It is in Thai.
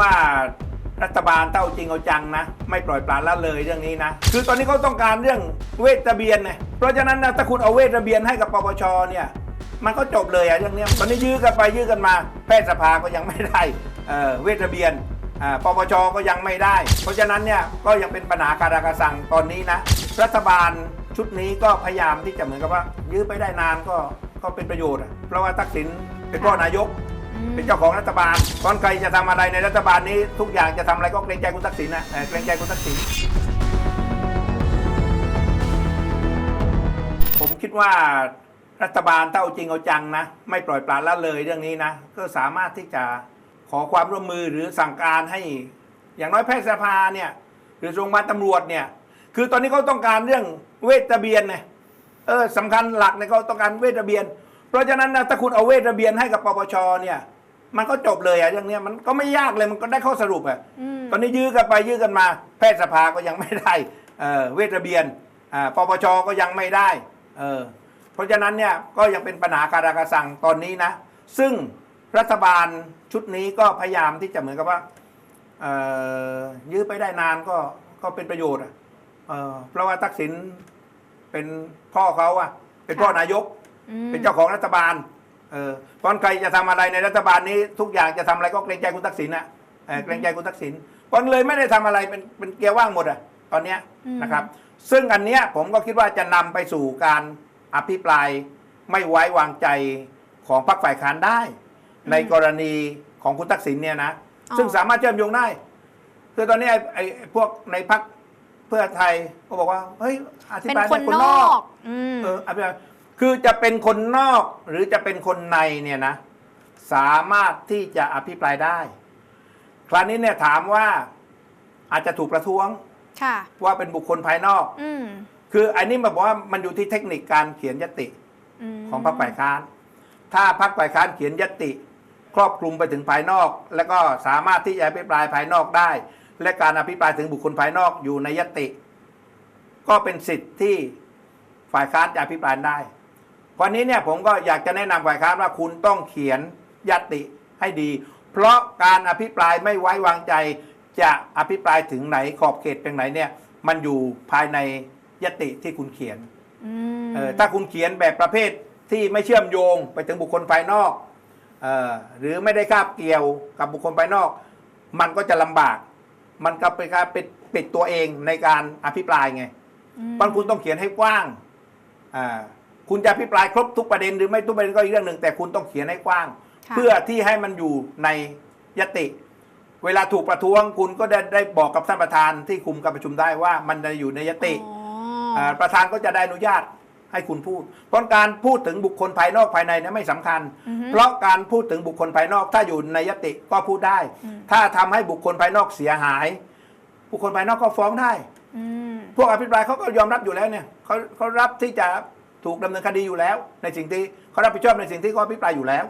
ว่ารัฐบาลเต้าจริงเอาจังนะ ไม่ปล่อยปละละเลยเรื่องนี้นะ คือตอนนี้เขาต้องการเรื่องเวทระเบียนไงเพราะฉะนั้นนะถ้าคุณเอาเวทระเบียนให้กับปปชเนี่ยมันก็จบเลยอะเรื่องนี้ตอนนี้ยื้อกันไปยื้อกันมา แพทยสภาก็ยังไม่ได้เเวทระเบียนปปชก็ยังไม่ได้ เพราะฉะนั้นเนี่ยก็ยังเป็นปัญหาคาราคาซังตอนนี้นะ รัฐบาลชุดนี้ก็พยายามที่จะเหมือนกับว่า ยื้อไปได้นานก็ก็เป็นประโยชน์เพราะว่าทักษิณเป็นพ่อนายก เป็นเจ้าของรัฐบาลตอนใครจะทำอะไรในรัฐบาลนี้ ทุกอย่างจะทำอะไรก็เกรงใจคุณทักษิณนะเกรงใจคุณทักษิณผมคิดว่ารัฐบาลถ้าเอาจริงเอาจังนะ ไม่ปล่อยปละละเลยเรื่องนี้นะ ก็สามารถที่จะขอความร่วมมือหรือสั่งการให้ อย่างน้อยแพทยสภาเนี่ย หรือโรงพยาบาลตำรวจเนี่ย คือตอนนี้เขาต้องการเรื่องเวทระเบียนไงเออสำคัญหลักเนี่ยเขาต้องการเวทระเบียน เพราะฉะนั้นนะถ้าคุณเอาเวทระเบียนให้กับปปชเนี่ย มันก็จบเลยอะเรื่องเนี้ยมันก็ไม่ยากเลยมันก็ได้ข้อสรุปอะอืมตอนนี้ยื้อกันไปยื้อกันมา แพทยสภาก็ยังไม่ได้เออเวทระเบียนอ่าปปชก็ยังไม่ได้เออเพราะฉะนั้นเนี่ยก็ยังเป็นปัญหาคาราคาซังตอนนี้นะ ซึ่งรัฐบาลชุดนี้ก็พยายามที่จะเหมือนกับว่าเอ่อยื้อไปได้นานก็ก็เป็นประโยชน์อะเออเพราะว่าทักษิณเป็นพ่อเขาอะเป็นพ่อนายกอืม เป็นเจ้าของรัฐบาลเออตอนใครจะทำอะไรในรัฐบาลนี้ ทุกอย่างจะทำอะไรก็เกรงใจคุณทักษิณนะเออเกรงใจคุณทักษิณตอนเลยไม่ได้ทำอะไรเป็นเป็นเกียร์ว่างหมดอะตอนเนี้ยนะครับ ซึ่งอันเนี้ยผมก็คิดว่าจะนำไปสู่การอภิปรายไม่ไว้วางใจของพรรคฝ่ายค้านได้ ในกรณีของคุณทักษิณเนี่ยนะซึ่งสามารถเชื่อมโยงได้ คือตอนนี้ไอ้ไอ้ไอ้พวกในพรรคเพื่อไทยก็บอกว่าเฮ้ยอธิเป็นบายคนให้นอกอืมเอออภิปราย คือจะเป็นคนนอกหรือจะเป็นคนในเนี่ยนะ สามารถที่จะอภิปรายได้ คราวนี้เนี่ยถามว่าอาจจะถูกประท้วงค่ะว่าเป็นบุคคลภายนอกอืมคืออันนี้แบบว่ามันอยู่ที่เทคนิคการเขียนยติมของพรรคฝ่ายค้าน ถ้าพรรคฝ่ายค้านเขียนยติ ครอบคลุมไปถึงภายนอก แล้วก็สามารถที่จะอภิปรายภายนอกได้ และการอภิปรายถึงบุคคลภายนอกอยู่ในยติ ก็เป็นสิทธิ์ที่ฝ่ายค้านจะอภิปรายได้ เพราะนี้เนี่ยผมก็อยากจะแนะนำฝ่ายค้านว่าคุณต้องเขียนยติให้ดี เพราะการอภิปรายไม่ไว้วางใจ จะอภิปรายถึงไหนขอบเขตเป็นไหนเนี่ย มันอยู่ภายในยติที่คุณเขียนอืมเออถ้าคุณเขียนแบบประเภทที่ไม่เชื่อมโยงไปถึงบุคคลภายนอกเออหรือไม่ได้คาบเกี่ยวกับบุคคลภายนอก มันก็จะลำบาก มันก็เป็นการปิดปิดตัวเองในการอภิปรายไงเพราะคุณต้องเขียนให้กว้างอ่า คุณจะอภิปรายครบทุกประเด็นหรือไม่ทุกประเด็นก็อีกเรื่องหนึ่งแต่คุณต้องเขียนให้กว้างค่ะเพื่อที่ให้มันอยู่ในยติ เวลาถูกประท้วงคุณก็ได้ได้บอกกับท่านประธานที่คุมการประชุมได้ว่ามันจะอยู่ในยติอ๋ออ่าประธานก็จะได้อนุญาตให้คุณพูดเพราะการพูดถึงบุคคลภายนอกภายในนั้นไม่สำคัญอือฮึเพราะการพูดถึงบุคคลภายนอกถ้าอยู่ในยติก็พูดได้อืมถ้าทำให้บุคคลภายนอกเสียหาย บุคคลภายนอกก็ฟ้องได้อืมพวกอภิปรายเขาก็ยอมรับอยู่แล้วเนี่ยเขาเขารับที่จะ ถูกดำเนินคดีอยู่แล้ว ในสิ่งที่เขารับผิดชอบในสิ่งที่เขาอภิปรายอยู่แล้ว